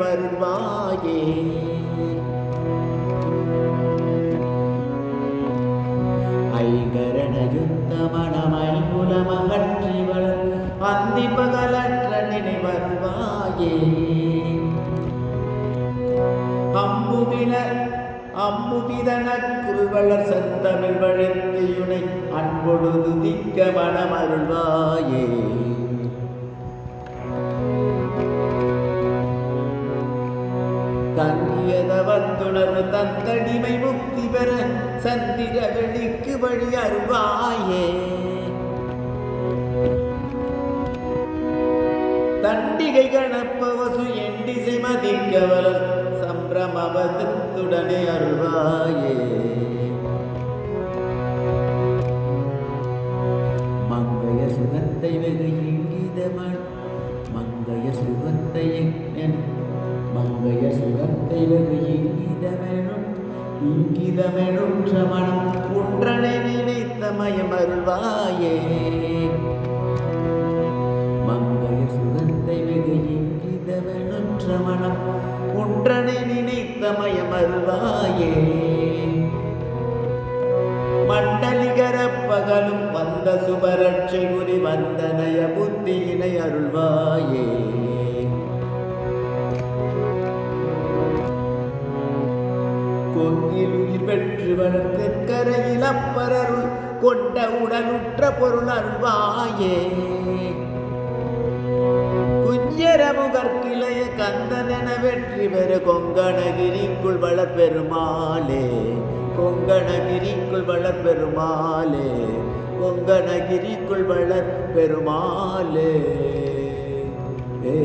மருள்வாயே ஐகரண யுத்த மனமை குலமகற்றி வளர் அந்தி பகலற்ற நினைவருவாயே அம்புவினர் அம்புவிதனக்குள் வளர் சந்தமிழ் வழித்தியுனை அன்பொழுது திக்க மனமருள்வாயே தங்கியதவத்துணர்வு தந்தடிமை முக்தி பெற சந்திர வெளிக்கு வழி அருவாயே தண்டிகை கணப்பவசு எண்டிசை மதிக்கவல சம்பிரமவதத்துடனே அருள்வாயே. மங்கைய சுகத்தை வெகு இங்கிதமன் மங்கைய சுகத்தை மங்கைய சுகத்தை வெகு இங்கிதமெனும் இங்கிதமெனும் சமணம் ஒன்றனை நினைத்த மயமருள்வாயே. அருள்வாயே மங்கைய வெகு இங்கிதமெனும் சமணம் ஒன்றனை நினைத்த மயமருள்வாயே. மண்டலிகர பகலும் வந்த சுபரட்சை குறி வந்தனய புத்தியினை அருள்வாயே. பொங்கில் உயிர் பெற்று வளர்த்தக்கரையில் அப்பரருள் கொண்ட உடலுற்ற பொருள் அருள்வாயே. குஞ்சரமுகற்கிளைய கந்தனென வெற்றி பெற கொங்கணகிரிக்குள் வளர்பெருமாளே கொங்கணகிரிக்குள் வளர்பெருமாளே கொங்கணகிரிக்குள் வளர்பெருமாளே ஏ.